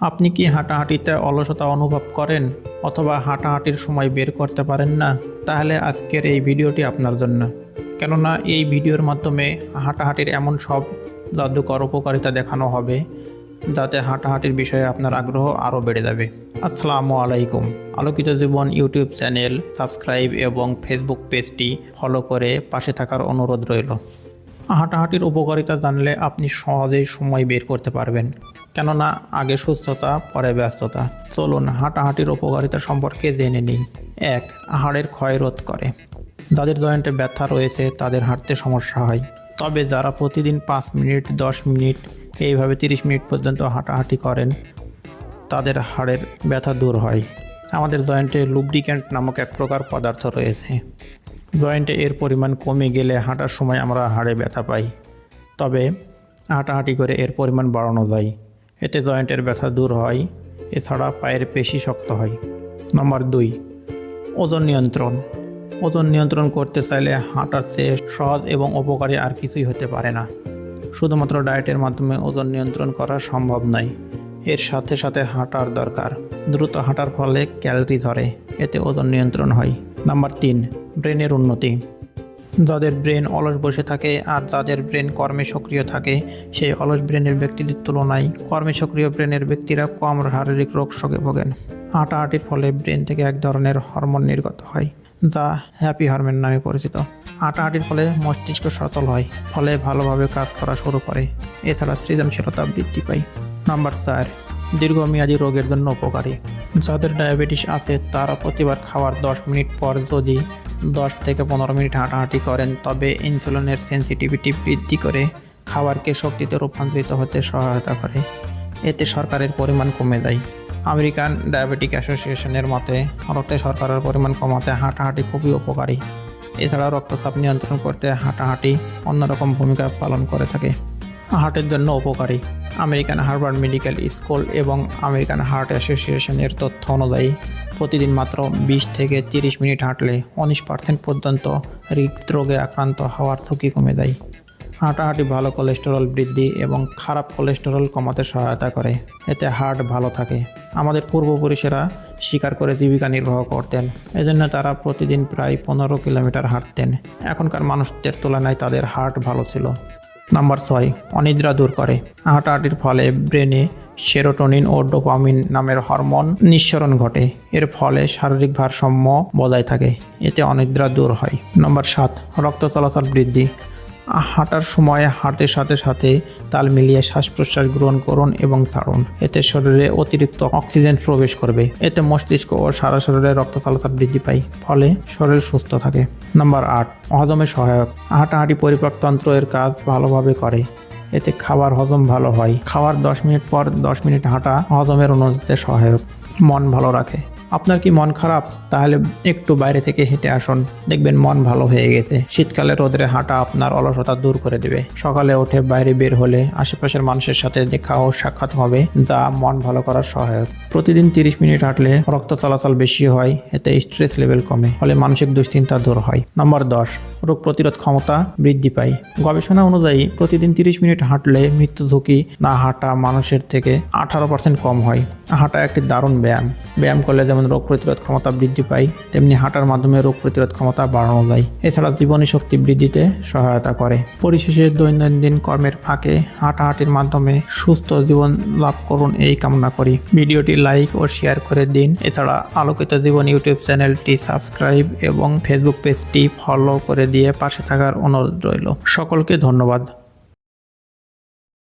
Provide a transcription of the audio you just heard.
আপনি কি হাঁটাহাঁটিতে অলসতা অনুভব করেন অথবা হাঁটাহাঁটির সময় বের করতে পারেন না? তাহলে আজকের এই ভিডিওটি আপনার জন্য। কেননা এই ভিডিওর মাধ্যমে হাঁটাহাঁটির এমন সব জাদুকর উপকারিতা দেখানো হবে, যাতে হাঁটাহাঁটির বিষয়ে আপনার আগ্রহ আরও বেড়ে যাবে। আসসালামু আলাইকুম। Alokito Jibon YouTube channel, subscribe এবং ফেসবুক পেজটি ফলো করে পাশে থাকার অনুরোধ রইল। হাঁটাহাঁটির উপকারিতা জানলে আপনি সহজেই সময় বের করতে পারবেন। কেননা আগে সুস্থতা, পরে ব্যস্ততা। চলুন হাঁটাহাঁটির উপকারিতা সম্পর্কে জেনে নিই। এক, হাড়ের ক্ষয় রোধ করে। যাদের জয়েন্টে ব্যথা রয়েছে, তাদের হাঁটতে সমস্যা হয়। তবে যারা প্রতিদিন পাঁচ মিনিট, দশ মিনিট, এইভাবে তিরিশ মিনিট পর্যন্ত হাঁটাহাঁটি করেন, তাদের হাড়ের ব্যথা দূর হয়। আমাদের জয়েন্টে লুব্রিক্যান্ট নামক এক প্রকার পদার্থ রয়েছে। জয়েন্টে এর পরিমাণ কমে গেলে হাঁটার সময় আমরা হাড়ে ব্যথা পাই। তবে হাঁটাহাঁটি করে এর পরিমাণ বাড়ানো যায়। এতে জয়েন্টের ব্যথা দূর হয়, এছাড়া পায়ের পেশি শক্ত হয়। নম্বর দুই, ওজন নিয়ন্ত্রণ। ওজন নিয়ন্ত্রণ করতে চাইলে হাঁটার চেয়ে সহজ এবং উপকারী আর কিছুই হতে পারে না। শুধুমাত্র ডায়েটের মাধ্যমে ওজন নিয়ন্ত্রণ করা সম্ভব নয়। এর সাথে সাথে হাঁটার দরকার। দ্রুত হাঁটার ফলে ক্যালোরি ঝরে, এতে ওজন নিয়ন্ত্রণ হয়। নাম্বার তিন, ব্রেনের উন্নতি। যাদের ব্রেন অলস বসে থাকে আর যাদের ব্রেন কর্মে সক্রিয় থাকে, সেই অলস ব্রেনের ব্যক্তিদের তুলনায় কর্মে সক্রিয় ব্রেনের ব্যক্তিরা কম শারীরিক রোগ শোকে ভোগেন। হাঁটাহাঁটির ফলে ব্রেন থেকে এক ধরনের হরমোন নির্গত হয়, যা হ্যাপি হরমোন নামে পরিচিত। হাঁটাহাঁটির ফলে মস্তিষ্ক সচল হয়, ফলে ভালোভাবে কাজ করা শুরু করে। এছাড়া সৃজনশীলতা বৃদ্ধি পায়। নাম্বার চার, দীর্ঘমেয়াদী রোগের জন্য উপকারী। যাদের ডায়াবেটিস আছে, তারা প্রতিবার খাওয়ার দশ মিনিট পর যদি দশ থেকে পনেরো মিনিট হাঁটাহাঁটি করেন, তবে ইনসুলিনের সেন্সিটিভিটি বৃদ্ধি করে খাবারকে শক্তিতে রূপান্তরিত হতে সহায়তা করে। এতে সরকারের পরিমাণ কমে যায়। আমেরিকান ডায়াবেটিক অ্যাসোসিয়েশনের মতে রক্তে শর্করার পরিমাণ কমাতে হাঁটাহাঁটি খুবই উপকারী। এছাড়া রক্তচাপ নিয়ন্ত্রণ করতে হাঁটাহাঁটি অন্যরকম ভূমিকা পালন করে থাকে। হার্টের জন্য উপকারী। আমেরিকান হার্ভার্ড মেডিকেল স্কুল এবং আমেরিকান হার্ট অ্যাসোসিয়েশনের তথ্য অনুযায়ী, প্রতিদিন মাত্র বিশ থেকে তিরিশ মিনিট হাঁটলে উনিশ পার্সেন্ট পর্যন্ত হৃদরোগে আক্রান্ত হওয়ার ঝুঁকি কমে যায়। হাঁটাহাঁটি ভালো কোলেস্টেরল বৃদ্ধি এবং খারাপ কোলেস্টেরল কমাতে সহায়তা করে। এতে হার্ট ভালো থাকে। আমাদের পূর্বপুরুষেরা শিকার করে জীবিকা নির্বাহ করতেন। এজন্য তারা প্রতিদিন প্রায় পনেরো কিলোমিটার হাঁটতেন। এখনকার মানুষদের তুলনায় তাদের হার্ট ভালো ছিল। নাম্বার ছয়, অনিদ্রা দূর করে। হাঁটাহাঁটির ফলে ব্রেনে সেরোটোনিন ও ডোপামিন নামের হরমোন নিঃসরণ ঘটে। এর ফলে শারীরিক ভারসাম্য বজায় থাকে। এতে অনিদ্রা দূর হয়। নম্বর সাত, রক্ত চলাচল বৃদ্ধি। হাঁটার সময় হাঁটের সাথে সাথে তাল মিলিয়ে শ্বাস প্রশ্বাস গ্রহণ করুন এবং ছাড়ুন। এতে শরীরে অতিরিক্ত অক্সিজেন প্রবেশ করবে। এতে মস্তিষ্ক ও সারা শরীরে রক্ত চলাচল বৃদ্ধি পায়, ফলে শরীর সুস্থ থাকে। নাম্বার আট, হজমে সহায়ক। হাঁটাহাঁটি পরিপাকতন্ত্র এর কাজ ভালোভাবে করে। এতে খাবার হজম ভালো হয়। খাওয়ার দশ মিনিট পর দশ মিনিট হাঁটা হজমের উন্নতিতে সহায়ক। মন ভালো রাখে। আপনার কি মন খারাপ? তাহলে একটু বাইরে থেকে হেঁটে আসুন। দেখবেন মন ভালো হয়ে গেছে। শীতকালে রোদরে হাঁটা আপনার অলসতা দূর করে দেবে। সকালে উঠে বাইরে বের হলে আশেপাশের মানুষের সাথে দেখা ও সাক্ষাৎ হবে, যা মন ভালো করার সহায়ক। প্রতিদিন তিরিশ মিনিট হাঁটলে রক্ত চলাচল বেশি হয়, এতে স্ট্রেস লেভেল কমে, ফলে মানসিক দুশ্চিন্তা দূর হয়। নম্বর দশ, রোগ প্রতিরোধ ক্ষমতা বৃদ্ধি পায়। গবেষণা অনুযায়ী প্রতিদিন তিরিশ মিনিট হাঁটলে মৃত্যু ঝুঁকি না হাঁটা মানুষের থেকে আঠারো পার্সেন্ট কম হয়। হাঁটা একটি দারুণ ব্যায়াম। ব্যায়াম করলে যেমন রোগ প্রতিরোধ ক্ষমতা বৃদ্ধি পায়, তেমনি হাঁটার মাধ্যমে রোগ প্রতিরোধ ক্ষমতা বাড়ানো যায়। এছাড়া জীবনী শক্তি বৃদ্ধিতে সহায়তা করে। পরিশেষে দৈনন্দিন কর্মের ফাঁকে হাঁটাহাঁটির মাধ্যমে সুস্থ জীবন লাভ করুন এই কামনা করি। ভিডিওটি লাইক ও শেয়ার করে দিন। এছাড়া আলোকিত জীবন ইউটিউব চ্যানেলটি সাবস্ক্রাইব এবং ফেসবুক পেজটি ফলো করে দিয়ে পাশে থাকার অনুরোধ রইল। সকলকে ধন্যবাদ।